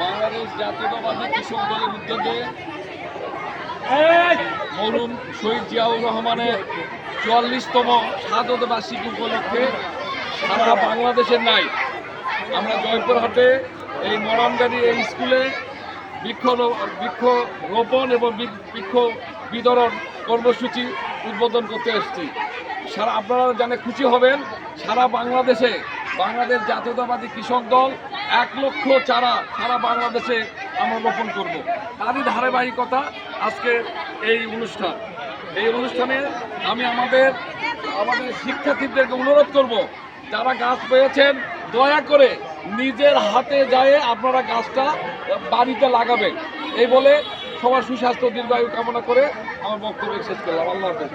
বাংলাদেশ জাতীয়তাবাদী কৃষক দলের উদ্যোগে মরুম শহীদ জিয়াউর রহমানের চুয়াল্লিশতম স্বাগত বার্ষিকী উপলক্ষে সারা বাংলাদেশের নাই। আমরা জয়পুরহাটে এই মরমগাড়ি এই স্কুলে বৃক্ষ বৃক্ষ রোপণ এবং বৃক্ষ বিতরণ কর্মসূচি উদ্বোধন করতে এসেছি। সারা আপনারা জানে খুশি হবেন, সারা বাংলাদেশে, বাংলাদেশ জাতীয়তাবাদী কৃষক দল এক লক্ষ চারা সারা বাংলাদেশে আমরা রোপণ করব। তারই ধারাবাহিকতা আজকে এই অনুষ্ঠান। এই অনুষ্ঠানে আমি আমাদের আমাদের শিক্ষার্থীদেরকে অনুরোধ করব, যারা গাছ পেয়েছেন, দয়া করে নিজের হাতে যায় আপনারা গাছটা বাড়িতে লাগাবেন। এই বলে সবার সুস্বাস্থ্য দীর্ঘায়ু কামনা করে আমার বক্তব্য শেষ করলাম। আল্লাহ হাফেজ।